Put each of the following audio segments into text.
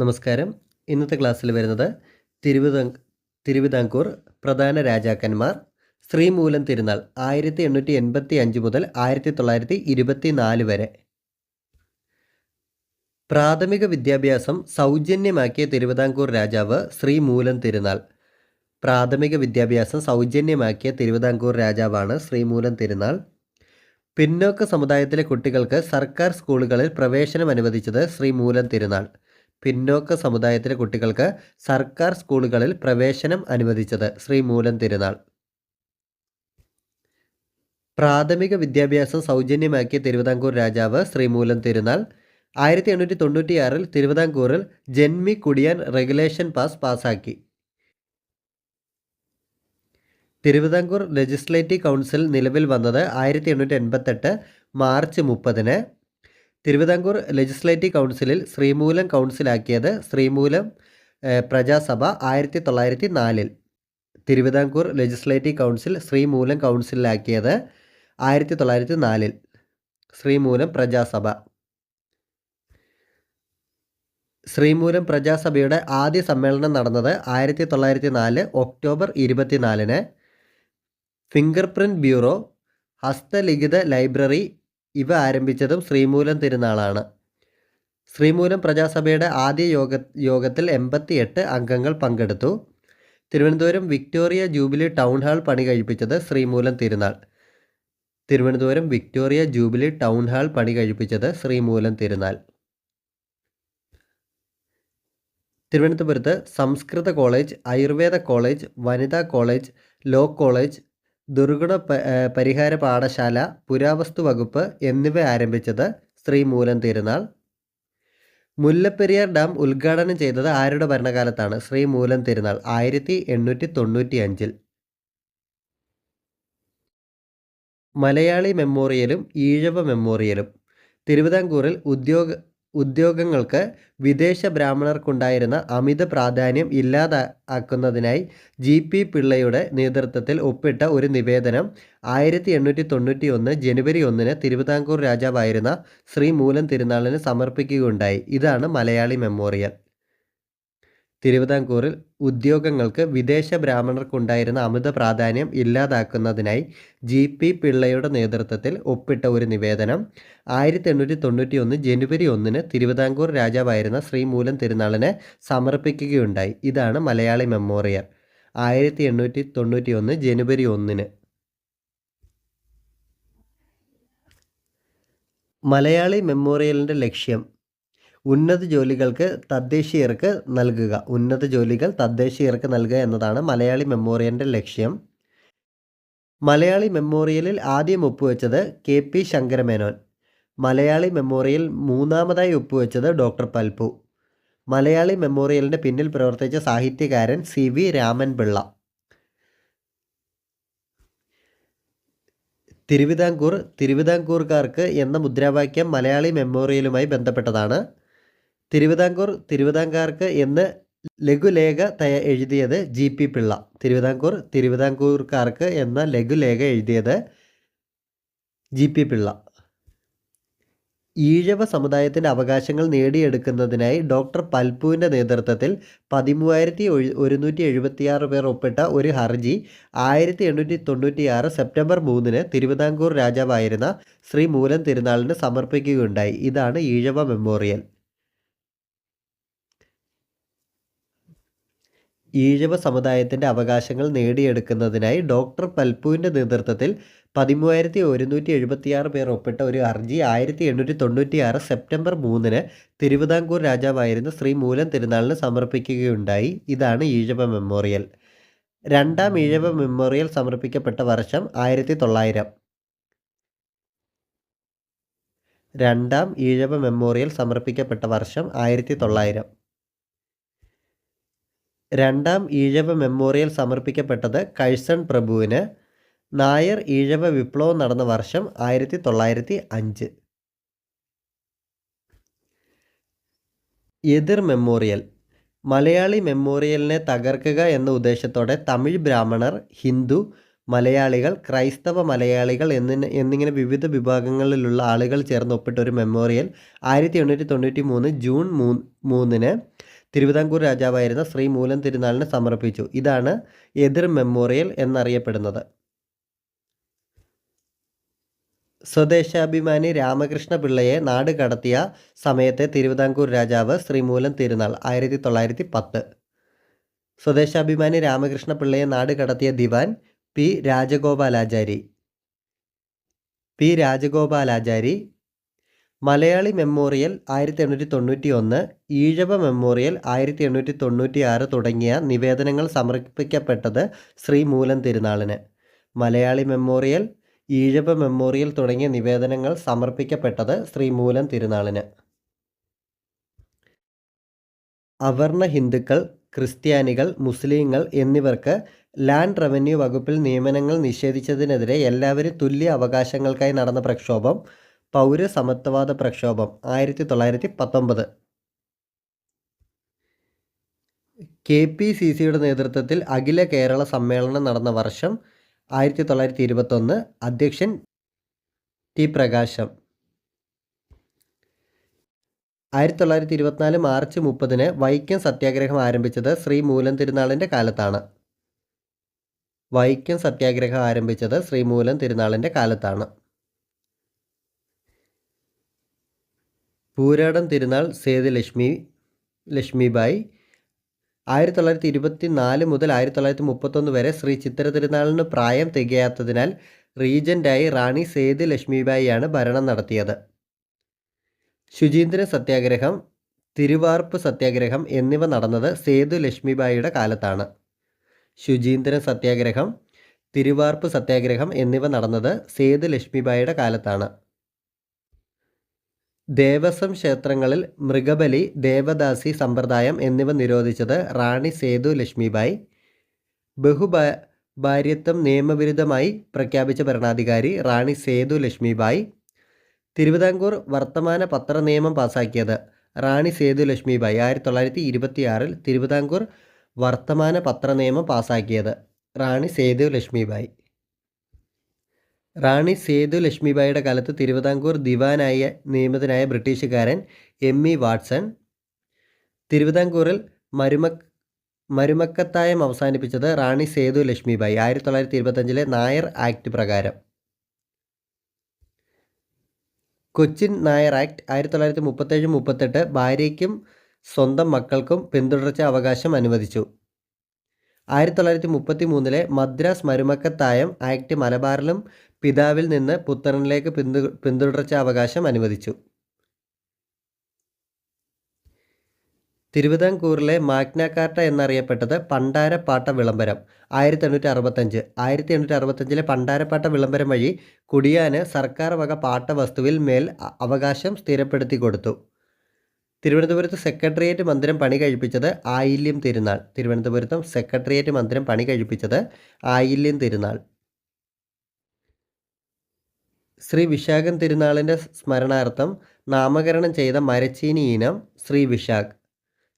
നമസ്കാരം. ഇന്നത്തെ ക്ലാസ്സിൽ വരുന്നത് തിരുവിതാ തിരുവിതാംകൂർ പ്രധാന രാജാക്കന്മാർ ശ്രീമൂലം തിരുനാൾ ആയിരത്തി എണ്ണൂറ്റി എൺപത്തി അഞ്ച് മുതൽ ആയിരത്തി തൊള്ളായിരത്തി ഇരുപത്തി നാല് വരെ. പ്രാഥമിക വിദ്യാഭ്യാസം സൗജന്യമാക്കിയ തിരുവിതാംകൂർ രാജാവ് ശ്രീമൂലം തിരുനാൾ. പ്രാഥമിക വിദ്യാഭ്യാസം സൗജന്യമാക്കിയ തിരുവിതാംകൂർ രാജാവാണ് ശ്രീമൂലം തിരുനാൾ. പിന്നോക്ക സമുദായത്തിലെ കുട്ടികൾക്ക് സർക്കാർ സ്കൂളുകളിൽ പ്രവേശനം അനുവദിച്ചത് ശ്രീമൂലം തിരുനാൾ. പിന്നോക്ക സമുദായത്തിലെ കുട്ടികൾക്ക് സർക്കാർ സ്കൂളുകളിൽ പ്രവേശനം അനുവദിച്ചത് ശ്രീ മൂലം തിരുനാൾ. പ്രാഥമിക വിദ്യാഭ്യാസം സൗജന്യമാക്കിയ തിരുവിതാംകൂർ രാജാവ് ശ്രീമൂലം തിരുനാൾ. ആയിരത്തി എണ്ണൂറ്റി തൊണ്ണൂറ്റിയാറിൽ തിരുവിതാംകൂറിൽ ജന്മി കുടിയാൻ റെഗുലേഷൻ പാസ് പാസാക്കി. തിരുവിതാംകൂർ ലെജിസ്ലേറ്റീവ് കൗൺസിൽ നിലവിൽ വന്നത് ആയിരത്തി എണ്ണൂറ്റി എൺപത്തെട്ട് മാർച്ച് മുപ്പതിന്. തിരുവിതാംകൂർ ലെജിസ്ലേറ്റീവ് കൗൺസിലിൽ ശ്രീമൂലം കൗൺസിലാക്കിയത് ശ്രീമൂലം പ്രജാസഭ ആയിരത്തി തൊള്ളായിരത്തി നാലിൽ തിരുവിതാംകൂർ ലെജിസ്ലേറ്റീവ് കൗൺസിൽ ശ്രീമൂലം കൗൺസിലാക്കിയത് ആയിരത്തി തൊള്ളായിരത്തി നാലിൽ ശ്രീമൂലം പ്രജാസഭ. ശ്രീമൂലം പ്രജാസഭയുടെ ആദ്യ സമ്മേളനം നടന്നത് ആയിരത്തി തൊള്ളായിരത്തി നാല് ഒക്ടോബർ ഇരുപത്തിനാലിന്. ഫിംഗർ പ്രിന്റ് ബ്യൂറോ ഹസ്തലിഖിത ലൈബ്രറി ഇവ ആരംഭിച്ചതും ശ്രീമൂലം തിരുനാളാണ്. ശ്രീമൂലം പ്രജാസഭയുടെ ആദ്യ യോഗ യോഗത്തിൽ എൺപത്തിയെട്ട് അംഗങ്ങൾ പങ്കെടുത്തു. Thiruvananthapuram Victoria jubilee town hall പണി കഴിപ്പിച്ചത് Sreemoolam Thirunal. Thiruvananthapuram Victoria jubilee town hall പണി കഴിപ്പിച്ചത് ശ്രീമൂലം തിരുനാൾ. തിരുവനന്തപുരത്ത് സംസ്കൃത കോളേജ് ആയുർവേദ കോളേജ് വനിതാ കോളേജ് ലോ കോളേജ് ദുർഗുണ പരിഹാര പാഠശാല പുരാവസ്തു വകുപ്പ് എന്നിവ ആരംഭിച്ചത് ശ്രീ മൂലം തിരുനാൾ. മുല്ലപ്പെരിയാർ ഡാം ഉദ്ഘാടനം ചെയ്തത് ആരുടെ ഭരണകാലത്താണ്? ശ്രീ മൂലം തിരുനാൾ ആയിരത്തി എണ്ണൂറ്റി തൊണ്ണൂറ്റി അഞ്ചിൽ മലയാളി മെമ്മോറിയലും ഈഴവ മെമ്മോറിയലും. തിരുവിതാംകൂറിൽ ഉദ്യോഗ ഉദ്യോഗങ്ങൾക്ക് വിദേശ ബ്രാഹ്മണർക്കുണ്ടായിരുന്ന അമിത പ്രാധാന്യം ഇല്ലാതാക്കുന്നതിനായി ജി പി പിള്ളയുടെ നേതൃത്വത്തിൽ ഒപ്പിട്ട ഒരു നിവേദനം ആയിരത്തി എണ്ണൂറ്റി തൊണ്ണൂറ്റി ഒന്ന് ജനുവരി ഒന്നിന് തിരുവിതാംകൂർ രാജാവായിരുന്ന ശ്രീ മൂലം തിരുനാളിന് സമർപ്പിക്കുകയുണ്ടായി. ഇതാണ് മലയാളി മെമ്മോറിയൽ. തിരുവിതാംകൂറിൽ ഉദ്യോഗങ്ങൾക്ക് വിദേശ ബ്രാഹ്മണർക്കുണ്ടായിരുന്ന അമിത പ്രാധാന്യം ഇല്ലാതാക്കുന്നതിനായി ജി പി പിള്ളയുടെ നേതൃത്വത്തിൽ ഒപ്പിട്ട ഒരു നിവേദനം ആയിരത്തി എണ്ണൂറ്റി തൊണ്ണൂറ്റി ഒന്ന് ജനുവരി ഒന്നിന് തിരുവിതാംകൂർ രാജാവായിരുന്ന ശ്രീമൂലം തിരുനാളിനെ സമർപ്പിക്കുകയുണ്ടായി. ഇതാണ് മലയാളി മെമ്മോറിയൽ. ആയിരത്തി എണ്ണൂറ്റി തൊണ്ണൂറ്റി ഒന്ന് ജനുവരി ഒന്നിന്. മലയാളി മെമ്മോറിയലിന്റെ ലക്ഷ്യം ഉന്നത ജോലികൾക്ക് തദ്ദേശീയർക്ക് നൽകുക. ഉന്നത ജോലികൾ തദ്ദേശീയർക്ക് നൽകുക എന്നതാണ് മലയാളി മെമ്മോറിയലിന്റെ ലക്ഷ്യം. മലയാളി മെമ്മോറിയലിൽ ആദ്യം ഒപ്പുവെച്ചത് K P Sankaramenon. Malayali memorial മൂന്നാമതായി ഒപ്പുവെച്ചത് ഡോക്ടർ പൽപു മലയാളി മെമ്മോറിയലിന്റെ പിന്നിൽ പ്രവർത്തിച്ച സാഹിത്യകാരൻ സി വി രാമൻപിള്ള. തിരുവിതാംകൂർ തിരുവിതാംകൂർക്കാർക്ക് എന്ന മുദ്രാവാക്യം മലയാളി മെമ്മോറിയലുമായി ബന്ധപ്പെട്ടതാണ്. തിരുവിതാംകൂർ തിരുവിതാംകാർക്ക് എന്ന് ലഘുലേഖ തയ എഴുതിയത് ജി പി പിള്ള. തിരുവിതാംകൂർ തിരുവിതാംകൂർക്കാർക്ക് എന്ന ലഘുലേഖ എഴുതിയത് ജി പി പിള്ള. ഈഴവ സമുദായത്തിന്റെ അവകാശങ്ങൾ നേടിയെടുക്കുന്നതിനായി ഡോക്ടർ പൽപുവിന്റെ നേതൃത്വത്തിൽ പതിമൂവായിരത്തി ഒരുന്നൂറ്റി എഴുപത്തിയാറ് പേർ ഒപ്പിട്ട ഒരു ഹർജി ആയിരത്തി എണ്ണൂറ്റി തൊണ്ണൂറ്റിയാറ് സെപ്റ്റംബർ മൂന്നിന് തിരുവിതാംകൂർ രാജാവായിരുന്ന ശ്രീ മൂലം തിരുനാളിന് സമർപ്പിക്കുകയുണ്ടായി. ഇതാണ് ഈഴവ മെമ്മോറിയൽ. ഈഴവ സമുദായത്തിന്റെ അവകാശങ്ങൾ നേടിയെടുക്കുന്നതിനായി ഡോക്ടർ പൽപ്പുവിന്റെ നേതൃത്വത്തിൽ പതിമൂവായിരത്തി ഒരുന്നൂറ്റി എഴുപത്തിയാറ് പേർ ഒപ്പിട്ട ഒരു ഹർജി ആയിരത്തി എണ്ണൂറ്റി തൊണ്ണൂറ്റിയാറ് സെപ്റ്റംബർ മൂന്നിന് തിരുവിതാംകൂർ രാജാവായിരുന്ന ശ്രീ മൂലം തിരുനാളിന് സമർപ്പിക്കുകയുണ്ടായി. ഇതാണ് ഈഴവ മെമ്മോറിയൽ. രണ്ടാം ഈഴവ മെമ്മോറിയൽ സമർപ്പിക്കപ്പെട്ട വർഷം ആയിരത്തി തൊള്ളായിരം രണ്ടാം ഈഴവ മെമ്മോറിയൽ സമർപ്പിക്കപ്പെട്ട വർഷം ആയിരത്തി തൊള്ളായിരം രണ്ടാം ഈഴവ മെമ്മോറിയൽ സമർപ്പിക്കപ്പെട്ടത് കഴ്സൺ പ്രഭുവിന്. നായർ ഈഴവ വിപ്ലവം നടന്ന വർഷം ആയിരത്തി തൊള്ളായിരത്തി അഞ്ച് എതിർ മെമ്മോറിയൽ. മലയാളി മെമ്മോറിയലിനെ തകർക്കുക എന്ന ഉദ്ദേശത്തോടെ തമിഴ് ബ്രാഹ്മണർ ഹിന്ദു മലയാളികൾ ക്രൈസ്തവ മലയാളികൾ എന്നിന് എന്നിങ്ങനെ വിവിധ വിഭാഗങ്ങളിലുള്ള ആളുകൾ ചേർന്ന് ഒപ്പിട്ട ഒരു മെമ്മോറിയൽ ആയിരത്തി എണ്ണൂറ്റി തൊണ്ണൂറ്റി മൂന്ന് ജൂൺ മൂ മൂന്നിന് തിരുവിതാംകൂർ രാജാവായിരുന്ന ശ്രീ മൂലം തിരുനാളിന് സമർപ്പിച്ചു. ഇതാണ് എതിർ മെമ്മോറിയൽ എന്നറിയപ്പെടുന്നത്. സ്വദേശാഭിമാനി രാമകൃഷ്ണ പിള്ളയെ നാട് കടത്തിയ സമയത്തെ തിരുവിതാംകൂർ രാജാവ് ശ്രീമൂലം തിരുനാൾ ആയിരത്തി തൊള്ളായിരത്തി പത്ത് സ്വദേശാഭിമാനി രാമകൃഷ്ണ പിള്ളയെ നാട് കടത്തിയ ദിവാൻ P Rajagopalachari. P Rajagopalachari Malayali memorial ആയിരത്തി എണ്ണൂറ്റി തൊണ്ണൂറ്റി ഒന്ന് ഈഴവ മെമ്മോറിയൽ ആയിരത്തി എണ്ണൂറ്റി തൊണ്ണൂറ്റി ആറ് തുടങ്ങിയ നിവേദനങ്ങൾ സമർപ്പിക്കപ്പെട്ടത് ശ്രീ മൂലം തിരുനാളിന്. മലയാളി മെമ്മോറിയൽ ഈഴവ മെമ്മോറിയൽ തുടങ്ങിയ നിവേദനങ്ങൾ സമർപ്പിക്കപ്പെട്ടത് ശ്രീ മൂലം തിരുനാളിന്. അവർണ ഹിന്ദുക്കൾ ക്രിസ്ത്യാനികൾ മുസ്ലിങ്ങൾ എന്നിവർക്ക് ലാൻഡ് റവന്യൂ വകുപ്പിൽ നിയമനങ്ങൾ നിഷേധിച്ചതിനെതിരെ എല്ലാവരും തുല്യ അവകാശങ്ങൾക്കായി നടന്ന പ്രക്ഷോഭം പൗരസമത്വവാദ പ്രക്ഷോഭം ആയിരത്തി തൊള്ളായിരത്തി പത്തൊമ്പത് കെ പി സി സിയുടെ നേതൃത്വത്തിൽ അഖില കേരള സമ്മേളനം നടന്ന വർഷം ആയിരത്തി തൊള്ളായിരത്തി ഇരുപത്തൊന്ന് അധ്യക്ഷൻ ടി പ്രകാശം. ആയിരത്തി തൊള്ളായിരത്തി ഇരുപത്തിനാല് മാർച്ച് മുപ്പതിന് വൈക്കം സത്യാഗ്രഹം ആരംഭിച്ചത് ശ്രീ മൂലം തിരുനാളിന്റെ കാലത്താണ്. വൈക്കം സത്യാഗ്രഹം ആരംഭിച്ചത് ശ്രീ മൂലം തിരുനാളിന്റെ കാലത്താണ്. പൂരാടം തിരുനാൾ സേത് ലക്ഷ്മി ലക്ഷ്മിബായി. ആയിരത്തി തൊള്ളായിരത്തി ഇരുപത്തി നാല് മുതൽ ആയിരത്തി തൊള്ളായിരത്തി മുപ്പത്തൊന്ന് വരെ ശ്രീ ചിത്ര തിരുനാളിന് പ്രായം തികയാത്തതിനാൽ റീജന്റായി റാണി സേതു ലക്ഷ്മിബായിയാണ് ഭരണം നടത്തിയത്. ശുചീന്ദ്ര സത്യാഗ്രഹം തിരുവാർപ്പ് സത്യാഗ്രഹം എന്നിവ നടന്നത് സേതു ലക്ഷ്മിബായിയുടെ കാലത്താണ്. ശുചീന്ദ്രൻ സത്യാഗ്രഹം തിരുവാർപ്പ് സത്യാഗ്രഹം എന്നിവ നടന്നത് സേതു ലക്ഷ്മിബായിയുടെ കാലത്താണ്. ദേവസ്വം ക്ഷേത്രങ്ങളിൽ മൃഗബലി ദേവദാസി സമ്പ്രദായം എന്നിവ നിരോധിച്ചത് റാണി സേതു ലക്ഷ്മിബായി. ബഹുഭാ ഭാര്യത്വം നിയമവിരുദ്ധമായി പ്രഖ്യാപിച്ച ഭരണാധികാരി റാണി സേതു ലക്ഷ്മിബായി. തിരുവിതാംകൂർ വർത്തമാന പത്ര നിയമം പാസാക്കിയത് റാണി സേതു ലക്ഷ്മിബായി. ആയിരത്തി തൊള്ളായിരത്തി ഇരുപത്തിയാറിൽ തിരുവിതാംകൂർ വർത്തമാന പത്ര നിയമം പാസാക്കിയത് റാണി സേതു ലക്ഷ്മിബായി. റാണി സേതു ലക്ഷ്മിബായിയുടെ കാലത്ത് തിരുവിതാംകൂർ ദിവാനായ നിയമിതനായ ബ്രിട്ടീഷുകാരൻ എം ഇ വാട്സൺ തിരുവിതാംകൂറിൽ മരുമക് മരുമക്കത്തായം അവസാനിപ്പിച്ചത് റാണി സേതു ലക്ഷ്മിബായി ആയിരത്തി തൊള്ളായിരത്തി ഇരുപത്തഞ്ചിലെ നായർ ആക്ട് പ്രകാരം. കൊച്ചിൻ നായർ ആക്ട് ആയിരത്തി തൊള്ളായിരത്തി മുപ്പത്തേഴ് മുപ്പത്തെട്ട് ഭാര്യയ്ക്കും സ്വന്തം മക്കൾക്കും പിന്തുടർച്ച അവകാശം അനുവദിച്ചു. ആയിരത്തി തൊള്ളായിരത്തി മുപ്പത്തി മൂന്നിലെ മദ്രാസ് മരുമക്കത്തായം ആക്ട് മലബാറിലും പിതാവിൽ നിന്ന് പുത്രനിലേക്ക് പിന്തു പിന്തുടർച്ച അവകാശം അനുവദിച്ചു. തിരുവിതാംകൂറിലെ മാഗ്നാകാർട്ട എന്നറിയപ്പെട്ടത് പണ്ടാരപ്പാട്ട വിളംബരം ആയിരത്തി എണ്ണൂറ്റി അറുപത്തഞ്ച് ആയിരത്തി എണ്ണൂറ്റി അറുപത്തഞ്ചിലെ പണ്ടാരപ്പാട്ട വിളംബരം വഴി കുടിയാന് സർക്കാർ വക പാട്ട വസ്തുവിൽ മേൽ അവകാശം സ്ഥിരപ്പെടുത്തി കൊടുത്തു. തിരുവനന്തപുരത്ത് സെക്രട്ടേറിയറ്റ് മന്ദിരം പണി കഴിപ്പിച്ചത് ആയില്യം തിരുനാൾ. തിരുവനന്തപുരത്തും സെക്രട്ടേറിയറ്റ് മന്ദിരം പണി കഴിപ്പിച്ചത് ആയില്യം തിരുനാൾ. ശ്രീ വിശാഖൻ തിരുനാളിന്റെ സ്മരണാർത്ഥം നാമകരണം ചെയ്ത മരച്ചീനി ഇനം ശ്രീ വിശാഖ്.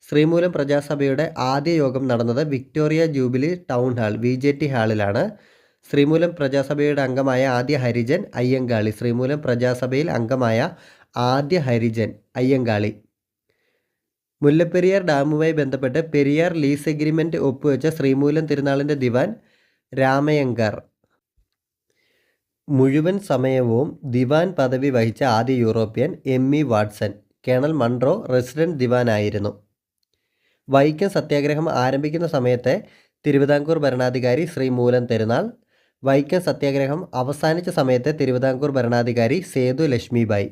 ശ്രീമൂലം പ്രജാസഭയുടെ ആദ്യ യോഗം നടന്നത് Victoria jubilee town hall V J T ഹാളിലാണ്. Sreemoolam പ്രജാസഭയുടെ അംഗമായ ആദ്യ ഹരിജൻ അയ്യങ്കാളി. ശ്രീമൂലം പ്രജാസഭയിൽ അംഗമായ ആദ്യ ഹരിജൻ അയ്യങ്കാളി. മുല്ലപ്പെരിയാർ ഡാമുമായി ബന്ധപ്പെട്ട് പെരിയാർ ലീസ് എഗ്രിമെന്റ് ഒപ്പുവെച്ച ശ്രീമൂലം തിരുനാളിന്റെ ദിവാൻ രാമയങ്കർ. മുഴുവൻ സമയവും ദിവാൻ പദവി വഹിച്ച ആദ്യ European M E Watson colonel Munro resident ദിവാനായിരുന്നു. Vaikom സത്യാഗ്രഹം ആരംഭിക്കുന്ന സമയത്തെ തിരുവിതാംകൂർ ഭരണാധികാരി ശ്രീ മൂലം തിരുനാൾ വൈക്കം സത്യാഗ്രഹം അവസാനിച്ച സമയത്തെ തിരുവിതാംകൂർ ഭരണാധികാരി സേതു ലക്ഷ്മിബായി.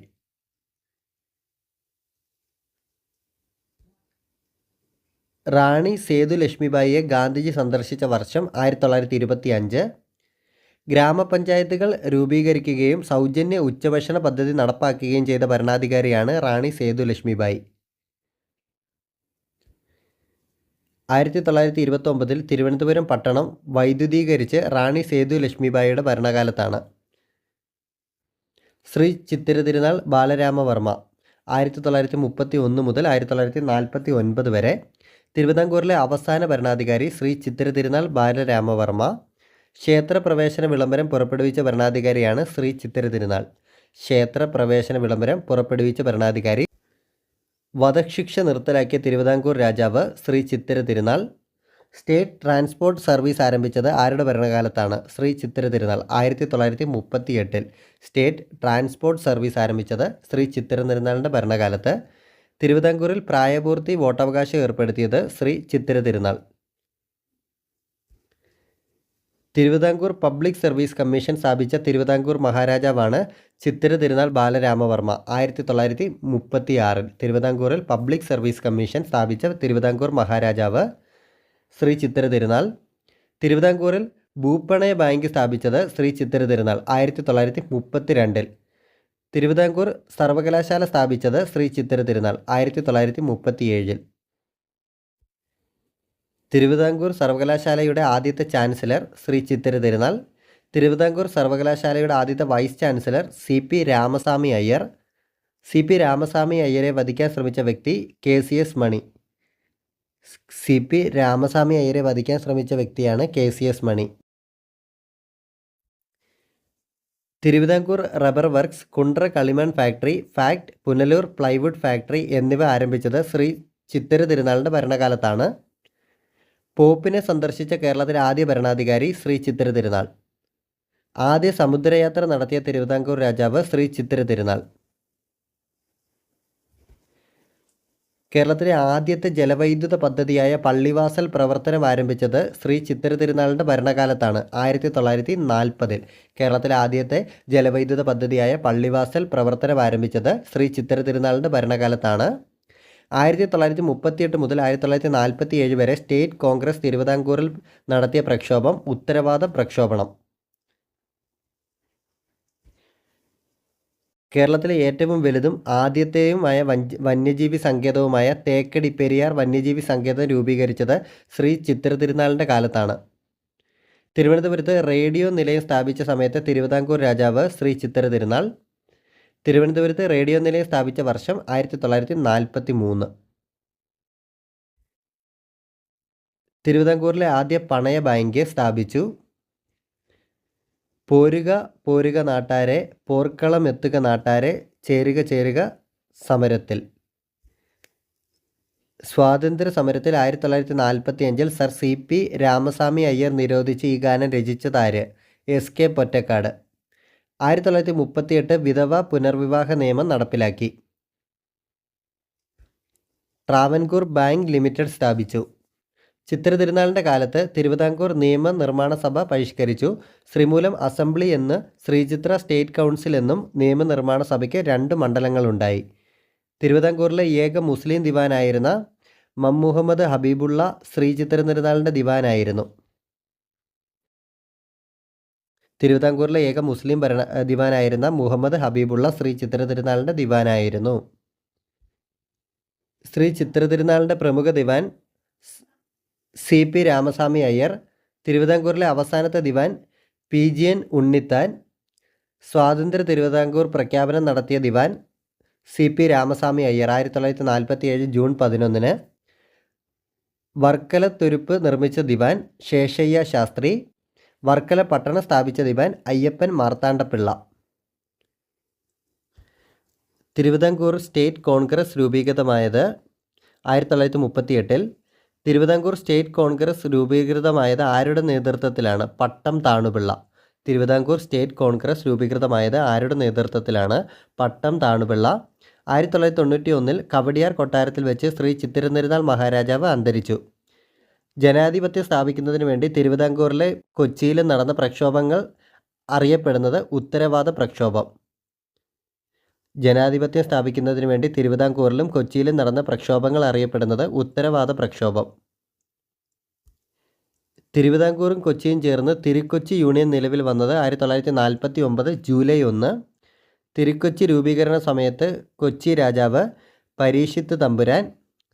റാണി സേതു ലക്ഷ്മിബായിയെ ഗാന്ധിജി സന്ദർശിച്ച വർഷം ആയിരത്തി തൊള്ളായിരത്തി ഇരുപത്തി അഞ്ച് ഗ്രാമപഞ്ചായത്തുകൾ രൂപീകരിക്കുകയും സൗജന്യ ഉച്ചഭക്ഷണ പദ്ധതി നടപ്പാക്കുകയും ചെയ്ത ഭരണാധികാരിയാണ് റാണി സേതു ലക്ഷ്മിബായി. ആയിരത്തി തൊള്ളായിരത്തി ഇരുപത്തൊമ്പതിൽ തിരുവനന്തപുരം പട്ടണം വൈദ്യുതീകരിച്ച് റാണി സേതു ലക്ഷ്മിബായിയുടെ ഭരണകാലത്താണ്. ശ്രീ ചിത്തിര തിരുനാൾ ബാലരാമവർമ്മ ആയിരത്തി തൊള്ളായിരത്തി മുപ്പത്തി ഒന്ന് മുതൽ ആയിരത്തി തൊള്ളായിരത്തി നാൽപ്പത്തി ഒൻപത് വരെ. തിരുവിതാംകൂറിലെ അവസാന ഭരണാധികാരി ശ്രീ ചിത്തിര തിരുനാൾ ബാലരാമവർമ്മ ക്ഷേത്രപ്രവേശന വിളംബരം പുറപ്പെടുവിച്ച ഭരണാധികാരിയാണ് ശ്രീ ചിത്തിര തിരുനാൾ. ക്ഷേത്രപ്രവേശന വിളംബരം പുറപ്പെടുവിച്ച ഭരണാധികാരി വധശിക്ഷ നിർത്തലാക്കിയ തിരുവിതാംകൂർ രാജാവ് Shri Chithira Thirunal. State transport service ആരംഭിച്ചത് ആരുടെ ഭരണകാലത്താണ്? ശ്രീ ചിത്തിര തിരുനാൾ. ആയിരത്തി തൊള്ളായിരത്തി മുപ്പത്തി എട്ടിൽ സ്റ്റേറ്റ് ട്രാൻസ്പോർട്ട് സർവീസ് ആരംഭിച്ചത് ശ്രീ ചിത്തിര തിരുനാളിന്റെ ഭരണകാലത്ത്. തിരുവിതാംകൂറിൽ പ്രായപൂർത്തി വോട്ടവകാശം ഏർപ്പെടുത്തിയത് Shri Chithira Thirunal. Thiruvithamkoor public service commission സ്ഥാപിച്ച തിരുവിതാംകൂർ മഹാരാജാവാണ് ചിത്തിര തിരുനാൾ ബാലരാമവർമ്മ. ആയിരത്തി തൊള്ളായിരത്തി മുപ്പത്തി ആറിൽ തിരുവിതാംകൂറിൽ പബ്ലിക് സർവീസ് കമ്മീഷൻ സ്ഥാപിച്ച തിരുവിതാംകൂർ മഹാരാജാവ് ശ്രീ ചിത്തിര തിരുനാൾ. തിരുവിതാംകൂറിൽ ഭൂപ്പണയ ബാങ്ക് സ്ഥാപിച്ചത് ശ്രീ ചിത്തിര തിരുനാൾ. ആയിരത്തി തൊള്ളായിരത്തി മുപ്പത്തി രണ്ടിൽ തിരുവിതാംകൂർ സർവകലാശാല സ്ഥാപിച്ചത് ശ്രീ ചിത്തിര തിരുനാൾ. ആയിരത്തി തൊള്ളായിരത്തി മുപ്പത്തി ഏഴിൽ തിരുവിതാംകൂർ സർവകലാശാലയുടെ ആദ്യത്തെ ചാൻസലർ ശ്രീ ചിത്തിര തിരുനാൾ തിരുവിതാംകൂർ സർവകലാശാലയുടെ ആദ്യത്തെ vice chancellor C P Ramaswamy Iyer C P Ramaswamy അയ്യരെ വധിക്കാൻ ശ്രമിച്ച വ്യക്തി K C S Mani. C P Ramaswamy അയ്യരെ വധിക്കാൻ ശ്രമിച്ച വ്യക്തിയാണ് K C S Mani. Thiruvithamkoor rubber works Kundara കളിമൺ factory FACT Punalur plywood factory എന്നിവ ആരംഭിച്ചത് ശ്രീ ചിത്തിര തിരുനാളിന്റെ ഭരണകാലത്താണ്. പോപ്പിനെ സന്ദർശിച്ച കേരളത്തിലെ ആദ്യ ഭരണാധികാരി ശ്രീ ചിത്തിര തിരുനാൾ. ആദ്യ സമുദ്രയാത്ര നടത്തിയ തിരുവിതാംകൂർ രാജാവ് ശ്രീ ചിത്തിര തിരുനാൾ. കേരളത്തിലെ ആദ്യത്തെ ജലവൈദ്യുത പദ്ധതിയായ പള്ളിവാസൽ പ്രവർത്തനം ആരംഭിച്ചത് ശ്രീ ചിത്തിര തിരുനാളിന്റെ ഭരണകാലത്താണ് ആയിരത്തി തൊള്ളായിരത്തി നാൽപ്പതിൽ കേരളത്തിലെ ആദ്യത്തെ ജലവൈദ്യുത പദ്ധതിയായ പള്ളിവാസൽ പ്രവർത്തനം ആരംഭിച്ചത് ശ്രീ ചിത്തിര തിരുനാളിന്റെ ഭരണകാലത്താണ്. ആയിരത്തി തൊള്ളായിരത്തി മുപ്പത്തിയെട്ട് മുതൽ ആയിരത്തി തൊള്ളായിരത്തി നാൽപ്പത്തി ഏഴ് വരെ സ്റ്റേറ്റ് കോൺഗ്രസ് തിരുവിതാംകൂറിൽ നടത്തിയ പ്രക്ഷോഭം ഉത്തരവാദ പ്രക്ഷോഭണം. കേരളത്തിലെ ഏറ്റവും വലുതും ആദ്യത്തെയുമായ വന്യജീവി സങ്കേതവുമായ തേക്കടി പെരിയാർ വന്യജീവി സങ്കേതം രൂപീകരിച്ചത് ശ്രീ ചിത്ര തിരുനാളിന്റെ കാലത്താണ്. തിരുവനന്തപുരത്ത് റേഡിയോ നിലയം സ്ഥാപിച്ച സമയത്ത് തിരുവിതാംകൂർ രാജാവ് ശ്രീ ചിത്ര തിരുനാൾ തിരുവനന്തപുരത്ത് റേഡിയോ നിലയം സ്ഥാപിച്ച വർഷം ആയിരത്തി തൊള്ളായിരത്തി നാൽപ്പത്തി മൂന്ന് തിരുവിതാംകൂറിലെ ആദ്യ പണയ ബാങ്ക് സ്ഥാപിച്ചു. പോരുക പോരുക നാട്ടാരെ പോർക്കളം എത്തുക നാട്ടാരെ ചേരുക ചേരുക സമരത്തിൽ. സ്വാതന്ത്ര്യ സമരത്തിൽ ആയിരത്തി തൊള്ളായിരത്തി നാൽപ്പത്തി അഞ്ചിൽ sir C P Ramaswamy Iyer നിരോധിച്ച് ഈ ഗാനം രചിച്ചതാര്? S K Pottekkatt. ആയിരത്തി തൊള്ളായിരത്തി മുപ്പത്തിയെട്ട് വിധവ പുനർവിവാഹ നിയമം നടപ്പിലാക്കി. ട്രാവൻകൂർ ബാങ്ക് ലിമിറ്റഡ് സ്ഥാപിച്ചു. ചിത്ര തിരുനാളിന്റെ കാലത്ത് തിരുവിതാംകൂർ നിയമ നിർമ്മാണ സഭ പരിഷ്കരിച്ചു. ശ്രീമൂലം അസംബ്ലി എന്ന് ശ്രീചിത്ര സ്റ്റേറ്റ് കൗൺസിൽ എന്നും നിയമനിർമ്മാണ സഭയ്ക്ക് രണ്ട് മണ്ഡലങ്ങളുണ്ടായി. തിരുവിതാംകൂറിലെ ഏക മുസ്ലിം ദിവാനായിരുന്ന മമ്മുഹമ്മദ് ഹബീബുള്ള ശ്രീചിത്ര തിരുനാളിന്റെ ദിവാനായിരുന്നു. തിരുവിതാംകൂറിലെ ഏക മുസ്ലിം ഭരണ ദിവാനായിരുന്ന മുഹമ്മദ് ഹബീബുള്ള ശ്രീ ചിത്ര തിരുനാളിന്റെ ദിവാനായിരുന്നു. ശ്രീ ചിത്ര തിരുനാളിന്റെ പ്രമുഖ ദിവാൻ സി പി രാമസ്വാമി അയ്യർ തിരുവിതാംകൂറിലെ അവസാനത്തെ ദിവാൻ പി ജി എൻ ഉണ്ണിത്താൻ സ്വാതന്ത്ര്യ തിരുവിതാംകൂർ പ്രഖ്യാപനം നടത്തിയ ദിവാൻ സി പി രാമസ്വാമി അയ്യർ ആയിരത്തി തൊള്ളായിരത്തി നാൽപ്പത്തി ഏഴ് ജൂൺ പതിനൊന്നിന് വർക്കല തുരുപ്പ് നിർമ്മിച്ച ദിവാൻ ശേഷയ്യ ശാസ്ത്രി വർക്കല പട്ടണം സ്ഥാപിച്ച ഇവൻ അയ്യപ്പൻ മാർത്താണ്ഡപിള്ള. തിരുവിതാംകൂർ സ്റ്റേറ്റ് കോൺഗ്രസ് രൂപീകൃതമായത് ആയിരത്തി തൊള്ളായിരത്തി മുപ്പത്തി എട്ടിൽ തിരുവിതാംകൂർ സ്റ്റേറ്റ് കോൺഗ്രസ് രൂപീകൃതമായത് ആരുടെ നേതൃത്വത്തിലാണ്? പട്ടം താണുപിള്ള. തിരുവിതാംകൂർ സ്റ്റേറ്റ് കോൺഗ്രസ് രൂപീകൃതമായത് ആരുടെ നേതൃത്വത്തിലാണ്? പട്ടം താണുപിള്ള. ആയിരത്തി തൊള്ളായിരത്തി തൊണ്ണൂറ്റി ഒന്നിൽ കവടിയാർ കൊട്ടാരത്തിൽ വെച്ച് ശ്രീ ചിത്തിരനിരുന്നാൾ മഹാരാജാവ് അന്തരിച്ചു. ജനാധിപത്യം സ്ഥാപിക്കുന്നതിന് വേണ്ടി തിരുവിതാംകൂറിലെ കൊച്ചിയിൽ നടന്ന പ്രക്ഷോഭങ്ങൾ അറിയപ്പെടുന്നത് ഉത്തരവാദ പ്രക്ഷോഭം. ജനാധിപത്യം സ്ഥാപിക്കുന്നതിന് വേണ്ടി തിരുവിതാംകൂറിലും കൊച്ചിയിലും നടന്ന പ്രക്ഷോഭങ്ങൾ അറിയപ്പെടുന്നത് ഉത്തരവാദ പ്രക്ഷോഭം. തിരുവിതാംകൂറും കൊച്ചിയും ചേർന്ന് തിരുക്കൊച്ചി യൂണിയൻ നിലവിൽ വന്നത് ആയിരത്തി തൊള്ളായിരത്തി നാൽപ്പത്തി ഒമ്പത് ജൂലൈ ഒന്ന്. തിരുക്കൊച്ചി രൂപീകരണ സമയത്ത് കൊച്ചി രാജാവ് പരീക്ഷിത്ത് തമ്പുരാൻ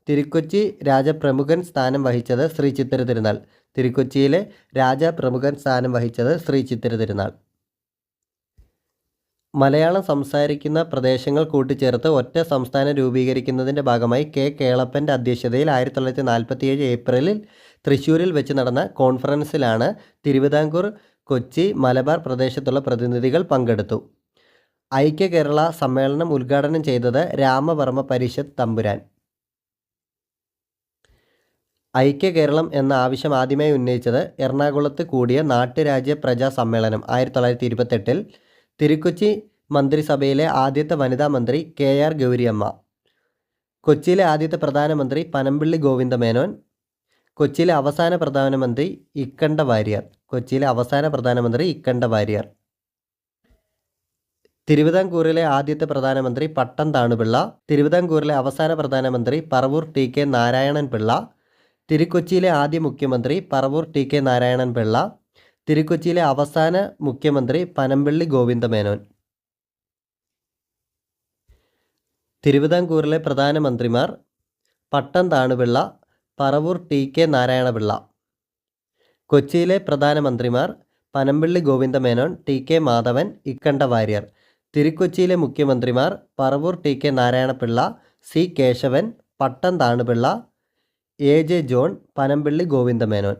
തിരുക്കൊച്ചി രാജപ്രമുഖൻ സ്ഥാനം വഹിച്ചത് ശ്രീ ചിത്തിര തിരുനാൾ തിരുക്കൊച്ചിയിലെ രാജപ്രമുഖൻ സ്ഥാനം വഹിച്ചത് ശ്രീ ചിത്തിര തിരുനാൾ മലയാളം സംസാരിക്കുന്ന പ്രദേശങ്ങൾ കൂട്ടിച്ചേർത്ത് ഒറ്റ സംസ്ഥാനം രൂപീകരിക്കുന്നതിന്റെ ഭാഗമായി കെ. കേളപ്പന്റെ അധ്യക്ഷതയിൽ ആയിരത്തി തൊള്ളായിരത്തി നാൽപ്പത്തിയേഴ് ഏപ്രിലിൽ തൃശ്ശൂരിൽ വെച്ച് നടന്ന കോൺഫറൻസിലാണ് തിരുവിതാംകൂർ കൊച്ചി മലബാർ പ്രദേശത്തുള്ള പ്രതിനിധികൾ പങ്കെടുത്തു. ഐക്യ കേരള സമ്മേളനം ഉദ്ഘാടനം ചെയ്തത് രാമവർമ്മ പരിഷത്ത് തമ്പുരാൻ. ഐക്യ കേരളം എന്ന ആവശ്യം ആദ്യമായി ഉന്നയിച്ചത് എറണാകുളത്ത് കൂടിയ നാട്ടുരാജ്യ പ്രജാ സമ്മേളനം ആയിരത്തി തൊള്ളായിരത്തി ഇരുപത്തെട്ടിൽ തിരുക്കൊച്ചി മന്ത്രിസഭയിലെ ആദ്യത്തെ വനിതാ മന്ത്രി കെ ആർ ഗൗരിയമ്മ. കൊച്ചിയിലെ ആദ്യത്തെ പ്രധാനമന്ത്രി പനമ്പിള്ളി ഗോവിന്ദമേനോൻ. കൊച്ചിയിലെ അവസാന പ്രധാനമന്ത്രി ഇക്കണ്ട വാര്യർ. കൊച്ചിയിലെ അവസാന പ്രധാനമന്ത്രി ഇക്കണ്ട വാര്യർ. തിരുവിതാംകൂറിലെ ആദ്യത്തെ പ്രധാനമന്ത്രി പട്ടം താണുപിള്ള. തിരുവിതാംകൂറിലെ അവസാന പ്രധാനമന്ത്രി പറവൂർ ടി കെ നാരായണൻ പിള്ള തിരുക്കൊച്ചിയിലെ ആദ്യ മുഖ്യമന്ത്രി പറവൂർ ടി കെ നാരായണൻ പിള്ള തിരുക്കൊച്ചിയിലെ അവസാന മുഖ്യമന്ത്രി പനമ്പിള്ളി ഗോവിന്ദമേനോൻ. തിരുവിതാംകൂറിലെ പ്രധാനമന്ത്രിമാർ പട്ടം താണുപിള്ള പറവൂർ ടി കെ നാരായണപിള്ള. കൊച്ചിയിലെ പ്രധാനമന്ത്രിമാർ പനമ്പിള്ളി ഗോവിന്ദമേനോൻ ടി കെ മാധവൻ ഇക്കണ്ട വാര്യർ. തിരുക്കൊച്ചിയിലെ മുഖ്യമന്ത്രിമാർ Paravur T K Narayanapillai C Kesavan Pattom Thanupillai A J John Panampilli Govindamenon.